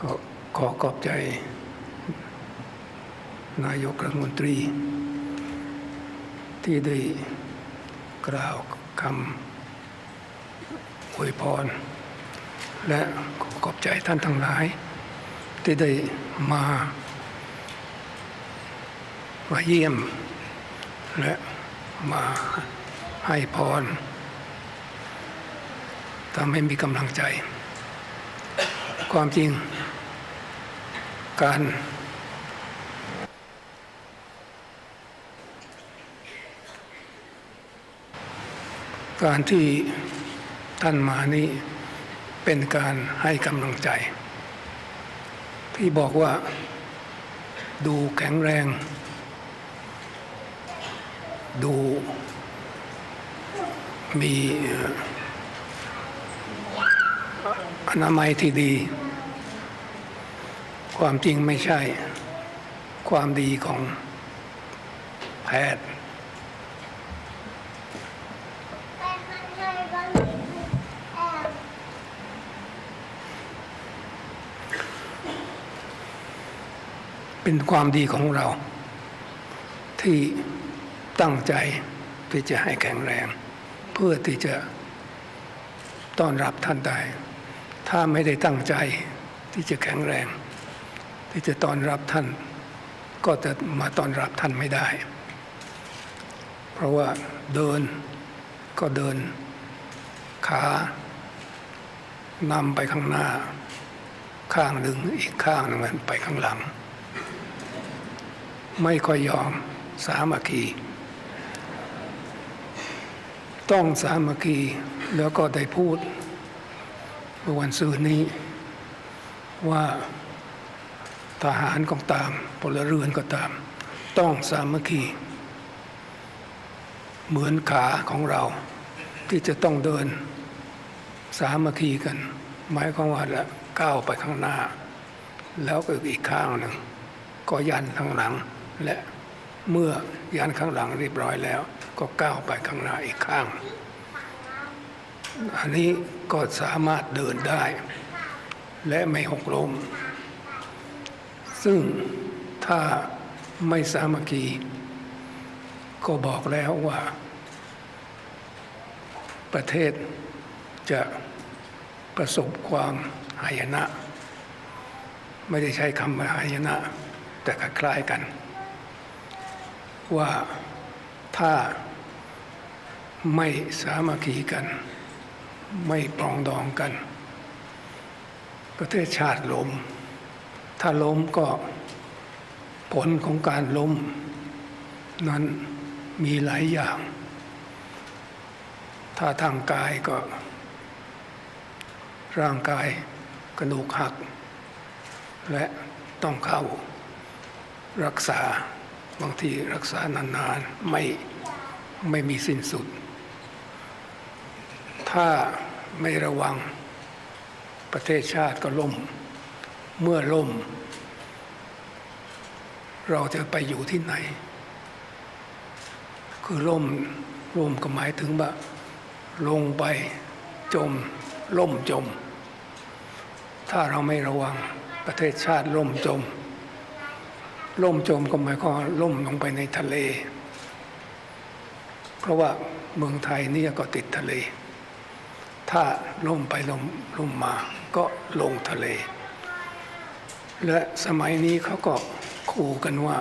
ก็ขอขอบใจ นายกรัฐมนตรี ที่ได้กล่าวคำอวยพร และขอบใจท่านทั้งหลาย ที่ได้มามาเยี่ยม และมาให้พรทำให้มีกำลังใจ ความจริง การการที่ท่านมานี้เป็นการให้กำลังใจ ที่บอกว่าดูแข็งแรง ดูมีอนามัยที่ดี ความจริงไม่ใช่ ความดีของแพทย์เป็นความดีของเรา ที่ตั้งใจที่จะให้แข็งแรง เพื่อที่จะต้อนรับท่านได้ ถ้าไม่ได้ตั้งใจที่จะแข็งแรง ที่จะต้อนรับท่าน ก็จะมาต้อนรับท่านไม่ได้ เพราะว่าเดินก็เดินขานำไปข้างหน้า ข้างหนึ่งอีกข้างหนึ่งมันไปข้างหลัง ไม่ค่อยยอมสามัคคีต้องสามัคคีแล้วก็ได้พูดเมื่อวันศุกร์นี้ว่า ทหารก็ตามพลเรือนก็ตาม ต้องสามัคคี เหมือนขาของเรา ที่จะต้องเดินสามัคคีกัน หมายความว่าละก้าวไปข้างหน้า แล้วก็อีกข้างหนึ่ง ก็ยันข้างหลัง และเมื่อยันข้างหลังเรียบร้อยแล้ว ก็ก้าวไปข้างหน้าอีกข้าง อันนี้ก็สามารถเดินได้ และไม่หกล้ม ซึ่งถ้าไม่สามัคคี ก็บอกแล้วว่า ประเทศจะประสบความหายนะ ไม่ได้ใช้คำว่าหายนะ แต่คล้ายกัน ว่าถ้าไม่สามัคคีกัน ไม่ปรองดองกัน ประเทศชาติล้ม ถ้าล้มก็ผลของการล้ม นั้นมีหลายอย่าง ถ้าทางกายก็ ร่างกายกระดูกหัก และต้องเข้ารักษาบางทีรักษานานๆไม่ไม่มีสิ้นสุด ถ้าไม่ระวังประเทศชาติก็ล่ม เมื่อล่ม เราจะไปอยู่ที่ไหน คือล่มล่มก็หมายถึงว่า ลงไปจม ล่มจม ถ้าเราไม่ระวังประเทศชาติล่มจม ล่มจมก็หมายความล่มลงไปในทะเล เพราะว่าเมืองไทยเนี่ยก็ติดทะเล ถ้าล่มไปล่มล่มมาก็ลงทะเล และสมัยนี้เขาก็ขู่กันว่า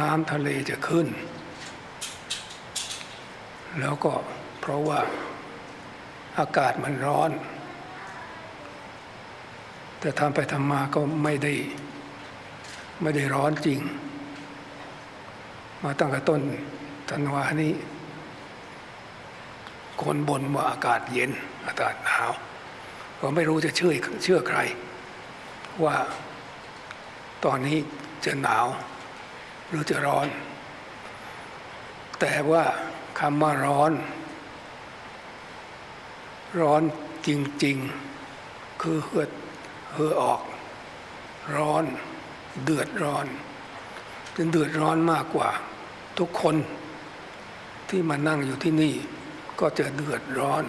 น้ำทะเลจะขึ้น แล้วก็เพราะว่าอากาศมันร้อน แต่ทำไปทำมาก็ไม่ได้ ไม่ได้ร้อนจริง มาตั้งแต่ต้นธันวานี้ คนบ่นว่าอากาศเย็น อากาศหนาว ก็ไม่รู้จะเชื่อเชื่อใคร ว่าตอนนี้จะหนาวหรือจะร้อน แต่ว่าคำว่าร้อน ร้อนจริง ๆ คือเหือดเหือออก ร้อน เดือดร้อนจนเดือดร้อนมากกว่า ทุกคนที่มานั่งอยู่ที่นี่ก็จะเดือดร้อน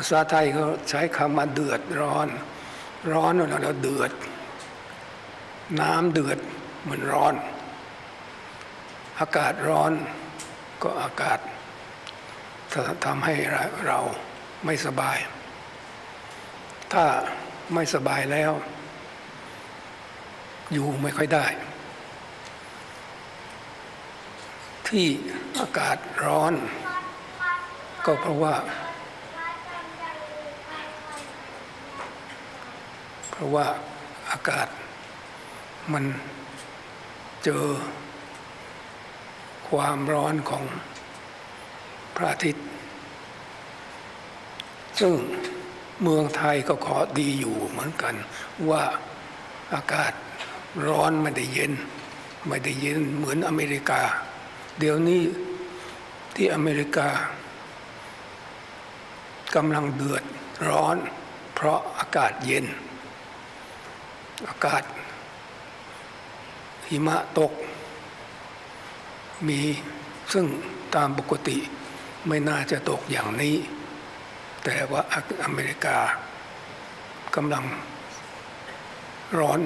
าษาไทยเขาใช้คำว่าเดือดร้อน ร้อนเราเราเดือด น้ำเดือดเหมือนร้อน อากาศร้อนก็อากาศทำให้เราไม่สบาย ถ้าไม่สบายแล้ว อยู่ไม่ค่อยได้ ที่อากาศร้อน ก็เพราะว่า เพ ราะว่าอากาศมันเจอความร้อนของพระอาทิตย์ ซึ่งเมืองไทยก็ขอดีอยู่เหมือนกันว่าอากาศร้อนไม่ได้เย็น ไม่ได้เย็นเหมือนอเมริกา เดี๋ยวนี้ที่อเมริกากำลังเดือดร้อน เพราะอากาศเย็น อากาศหิมะตก มีซึ่งตามปกติไม่น่าจะตกอย่างนี้ แต่ว่าอเมริกากำลังร้อน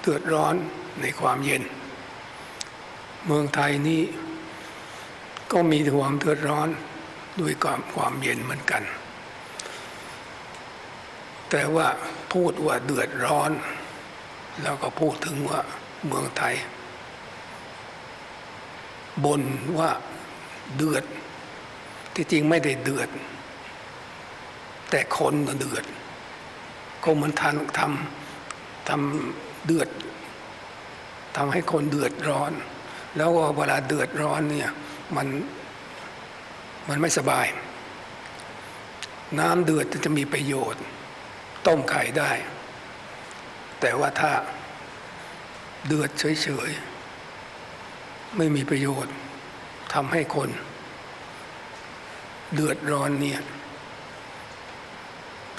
เดือดร้อนในความเย็น เมืองไทยนี้ก็มีความเดือดร้อนด้วยความความเย็นเหมือนกัน แต่ว่าพูดว่าเดือดร้อน แล้วก็พูดถึงว่าเมืองไทยบนว่าเดือด ที่จริงไม่ได้เดือด แต่คนเดือด ก็มันทันทำทำเดือดทำให้คนเดือดร้อน แล้วเวลาเดือดร้อนเนี่ยมันมันไม่สบาย น้ำเดือดจะมีประโยชน์ ต้มไข่ได้ แต่ว่าถ้าเดือดเฉยๆ ไม่มีประโยชน์ทำให้คน เดือดร้อนเนี่ย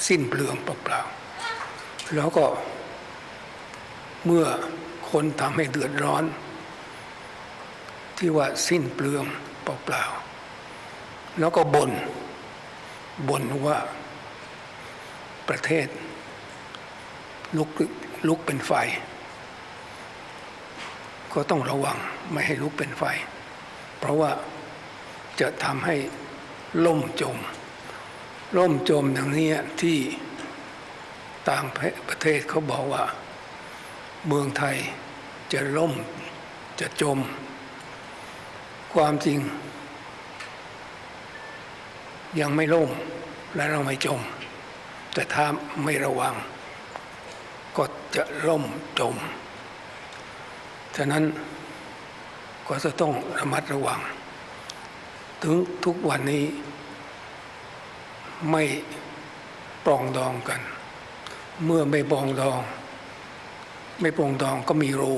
สิ้นเปลืองเปล่าๆแล้วก็เมื่อคนทำให้เดือดร้อน ที่ว่าสิ้นเปลืองเปล่าๆแล้วก็บน่นบ่นว่าประเทศลุก ลุกเป็นไฟ ก็ต้องระวังไม่ให้ลุกเป็นไฟ เพราะว่าจะทำให้ล่มจม ล่มจมอย่างนี้ที่ต่างประเทศเขาบอกว่า เมืองไทยจะล่มจะจม ความจริง ยังไม่ล่มและเราไม่จม แต่ถ้าไม่ระวัง ก็จะล่มจม ฉะนั้นก็จะต้องระมัดระวัง ถึงทุกวันนี้ไม่ปรองดองกัน เมื่อไม่ปรองดอง ไม่ปรองดองก็มีรู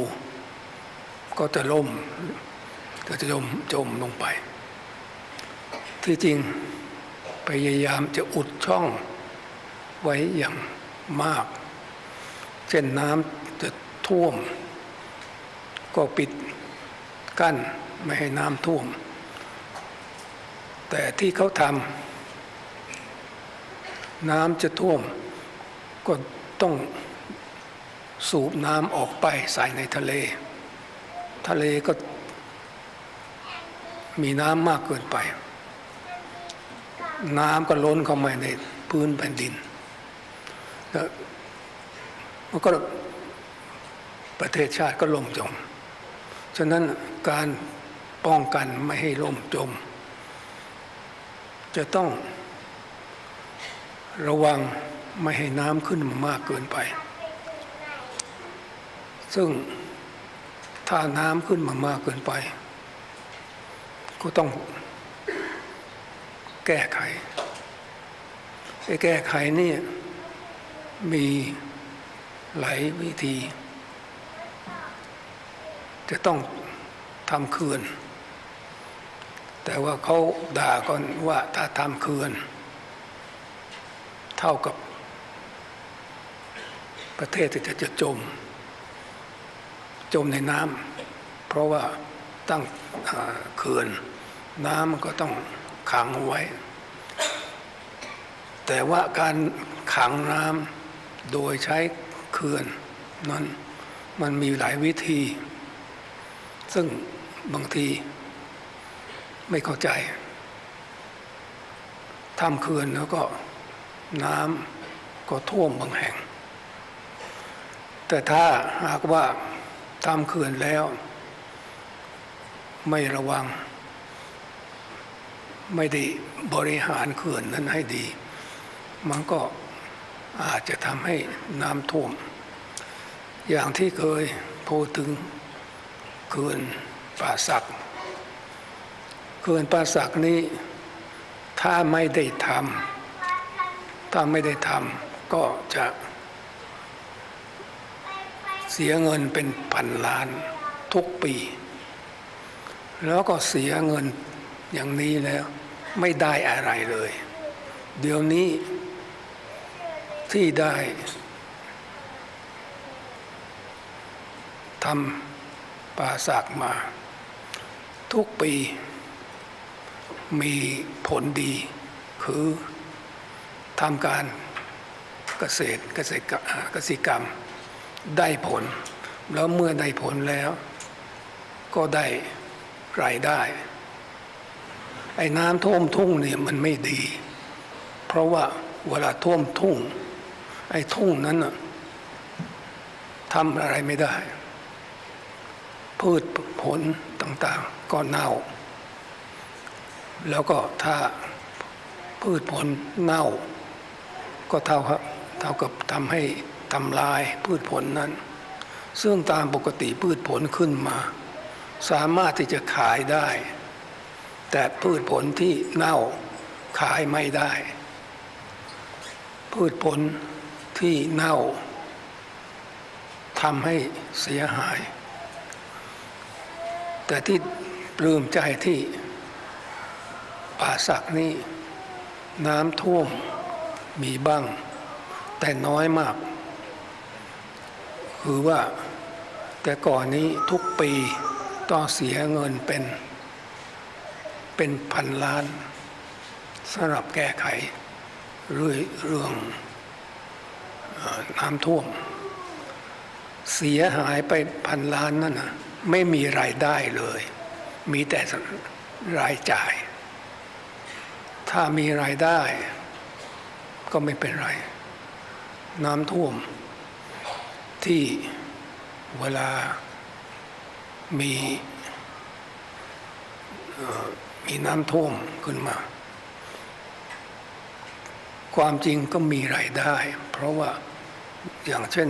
ก็จะล่มก็จะจมจมลงไป ที่จริงพยายามจะอุดช่องไว้อย่างมาก เช่นน้ำจะท่วม ก็ปิดกั้นไม่ให้น้ำท่วม แต่ที่เขาทำน้ำจะท่วม ก็ต้องสูบน้ำออกไปใส่ในทะเล ทะเลก็มีน้ำมากเกินไป น้ำก็ล้นเข้ามาในพื้นแผ่นดินแล้ว มันก็ประเทศชาติก็ล่มจม ฉะนั้นการป้องกันไม่ให้ล่มจม จะต้องระวังไม่ให้น้ำขึ้นมามากเกินไป ซึ่งถ้าน้ำขึ้นมามากเกินไป ก็ต้องแก้ไขไอ้แก้ไขนี่มี หลายวิธี จะต้องทำเขื่อน แต่ว่าเขาด่ากันว่าถ้าทำเขื่อน เท่ากับ ประเทศจะจะจม จมในน้ำเพราะว่าตั้งเขื่อน น้ำมันก็ต้องขังเอาไว้ แต่ว่าการขังน้ำโดยใช้ เขื่อนนั้นมันมีหลายวิธี ซึ่งบางทีไม่เข้าใจทำเขื่อนแล้วก็น้ำก็ท่วมบางแห่ง แต่ถ้าหากว่าทำเขื่อนแล้ว ไม่ระวัง ไม่ได้บริหารเขื่อนนั้นให้ดี มันก็ อาจจะทำให้น้ำท่วม อย่างที่เคยพูดถึงเขื่อนป่าสักเขื่อนป่าสักนี้ ถ้าไม่ได้ทำถ้าไม่ได้ทำก็จะเสียเงินเป็นพันล้านทุกปี แล้วก็เสียเงินอย่างนี้แล้ว ไม่ได้อะไรเลย เดี๋ยวนี้ ที่ได้ทำป่าสักมา ทุกปีมีผลดี คือทำการเกษตรเกษตรกรรมเกษตรกรรม ได้ผล แล้วเมื่อได้ผลแล้ว ก็ได้รายได้ ไอ้น้ำท่วมทุ่งเนี่ยมันไม่ดี เพราะว่าเวลาท่วมทุ่ง ไอ้ทุ่งนั้นน่ะทำอะไรไม่ได้ พืชผลต่างๆ ก็เน่า แล้วก็ถ้าพืชผลเน่า ก็เท่ากับเท่ากับทำให้ทำลายพืชผลนั้น ซึ่งตามปกติพืชผลขึ้นมา สามารถที่จะขายได้ แต่พืชผลที่เน่าขายไม่ได้ พืชผล ที่เน่าทำให้เสียหาย แต่ที่ปลื้มใจที่ป่าสักนี่น้ำท่วมมีบ้าง แต่น้อยมาก คือว่าแต่ก่อนนี้ทุกปีต้องเสียเงินเป็น เป็นพันล้านสำหรับแก้ไขเรื่องเรื่อง น้ำท่วม เสียหายไปพันล้านนั่นนะไม่มีรายได้เลย มีแต่รายจ่าย ถ้ามีรายได้ ก็ไม่เป็นไร น้ำท่วม ที่เวลามีมีน้ำท่วมขึ้นมา ความจริงก็มีรายได้ เพราะว่า อย่างเช่น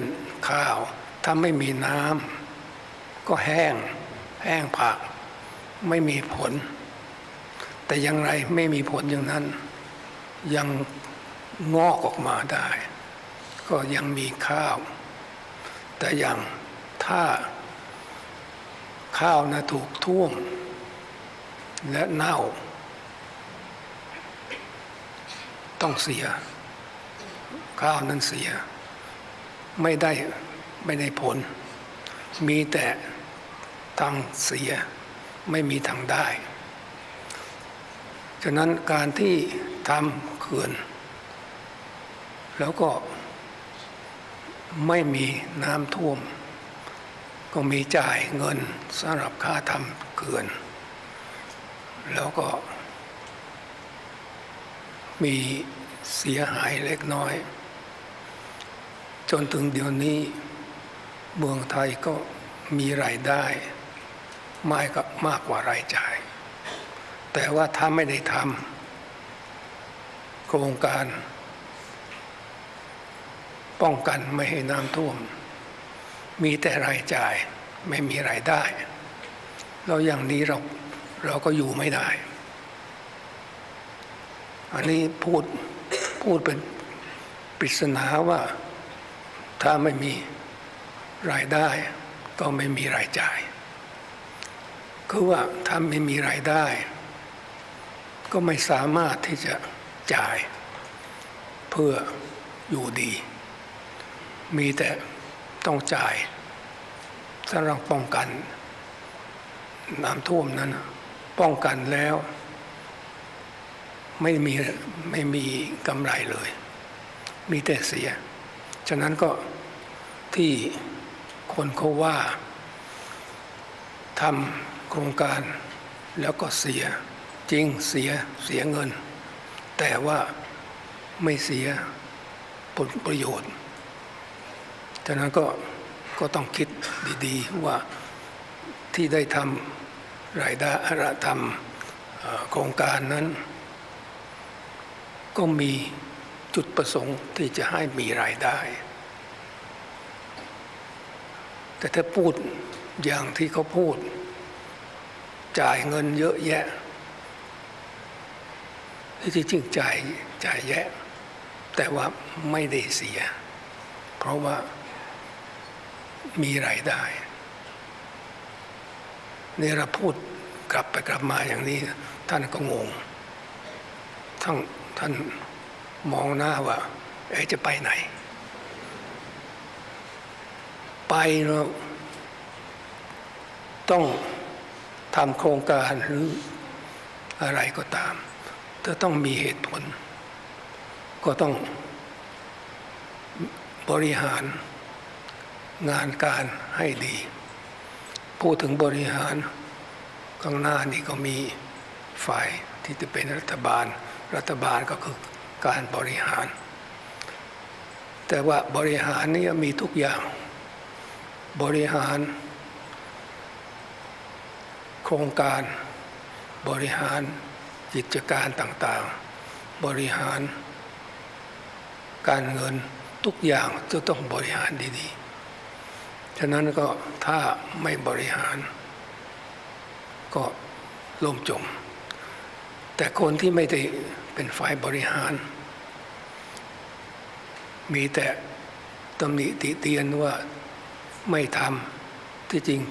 ข้าวถ้าไม่มีน้ำก็แห้งแห้งผักไม่มีผล แต่อย่างไรไม่มีผลอย่างนั้น ยังงอกออกมาได้ ก็ยังมีข้าว แต่อย่างถ้าข้าวนะถูกท่วม และเน่า ต้องเสีย ข้าวนั้นเสีย ไม่ได้ไม่ได้ผล มีแต่ทางเสียไม่มีทางได้ ฉะนั้นการที่ทำเขื่อน แล้วก็ไม่มีน้ำท่วม ก็มีจ่ายเงินสำหรับค่าทำเขื่อน แล้วก็มีเสียหายเล็กน้อย จนถึงเดี๋ยวนี้เมืองไทยก็มีรายได้มากกมากกว่ารายจ่าย แต่ว่าถ้าไม่ได้ทำโครงการ ป้องกันไม่ให้น้ำท่วม มีแต่รายจ่ายไม่มีรายได้ เราอย่างนี้เราเราก็อยู่ไม่ได้ อันนี้พูดพูดเป็นปริศนาว่า ถ้าไม่มีรายได้ก็ไม่มีรายจ่าย คือว่าถ้าไม่มีรายได้ ก็ไม่สามารถที่จะจ่าย เพื่ออยู่ดี มีแต่ต้องจ่ายสำหรับป้องกันน้ำท่วมนั้น ป้องกันแล้ว ไม่มีไม่มีกำไรเลย มีแต่เสีย ฉะนั้นก็ ที่คนเขาว่าทำโครงการแล้วก็เสียจริงเสียเสียเงิน แต่ว่าไม่เสียผลประโยชน์ฉะนั้นก็ก็ต้องคิดดีๆว่าที่ได้ทำรายได้ทำเอ่อโครงการนั้น ก็มีจุดประสงค์ที่จะให้มีรายได้ แต่ถ้าพูดอย่างที่เขาพูด จ่ายเงินเยอะแยะที่จริงจ่ายจ่ายแยะ แต่ว่าไม่ได้เสีย เพราะว่ามีรายได้นี่เราพูดกลับไปกลับมาอย่างนี้ ท่านก็งงท่านท่านมองหน้าว่า เอ๊จะไปไหน ไปเราต้องทำโครงการหรืออะไรก็ตามจะต้องมีเหตุผล ก็ต้องบริหารงานการให้ดี พูดถึงบริหารข้างหน้านี่ก็มีฝ่ายที่จะเป็นรัฐบาล รัฐบาลก็คือการบริหาร แต่ว่าบริหารนี่มีทุกอย่าง บริหาร โครงการ บริหารกิจการต่างๆ บริหาร การเงินทุกอย่างจะต้องบริหารดีๆ ฉะนั้นก็ถ้าไม่บริหาร ก็ล่มจม แต่คนที่ไม่ได้เป็นฝ่ายบริหาร มีแต่ตำหนิติเตียนว่า ไม่ทำที่จริง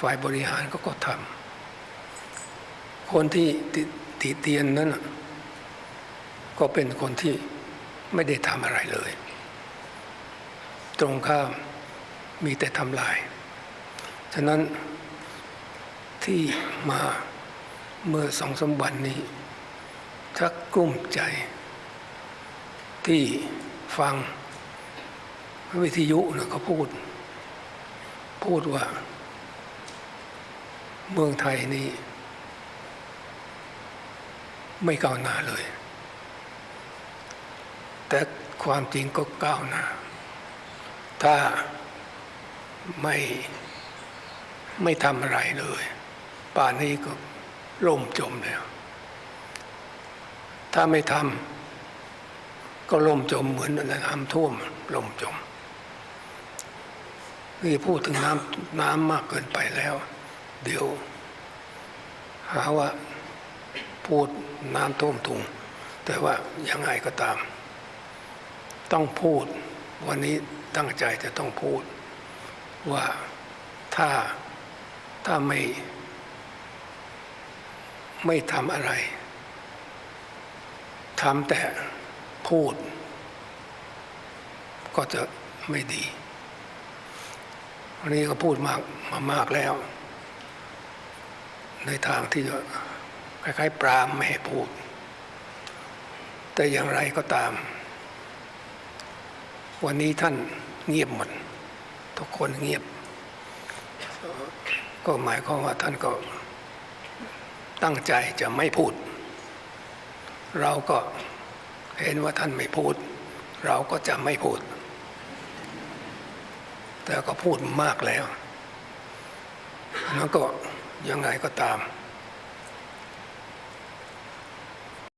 ฝ่ายบริหารก็ก็ทำคนที่ติเตียนนั้นก็เป็นคนที่ไม่ได้ทำอะไรเลย ตรงข้ามมีแต่ทำลาย ฉะนั้นที่มาเมื่อสองสามวันนี้ชักกลุ้มใจ ที่ฟังวิทยุนะเขาพูด พูดว่า เมืองไทยนี่ไม่ก้าวหน้าเลย แต่ความจริงก็ก้าวหน้า ถ้าไม่ไม่ทำอะไรเลย ป่านนี้ก็ล่มจมแล้ว ถ้าไม่ทำก็ล่มจมเหมือนน้ำท่วมล่มจม นี่พูดถึงน้ำน้ำมากเกินไปแล้ว เดี๋ยว หาว่าพูดน้ำท่วมทุง แต่ว่ายังไงก็ตาม ต้องพูด วันนี้ตั้งใจจะต้องพูด ว่าถ้าถ้าไม่ ไม่ทำอะไรทำแต่พูด ก็จะไม่ดี วันนี้ก็พูดมากมามากแล้ว ในทางที่คล้ายๆ ปรามไม่ให้พูด แต่อย่างไรก็ตาม วันนี้ท่านเงียบหมด ทุกคนเงียบ ก็หมายความว่าท่านก็ตั้งใจจะไม่พูด เราก็เห็นว่าท่านไม่พูด เราก็จะไม่พูด แต่ก็พูดมากแล้วแล้วก็ยังไงก็ตาม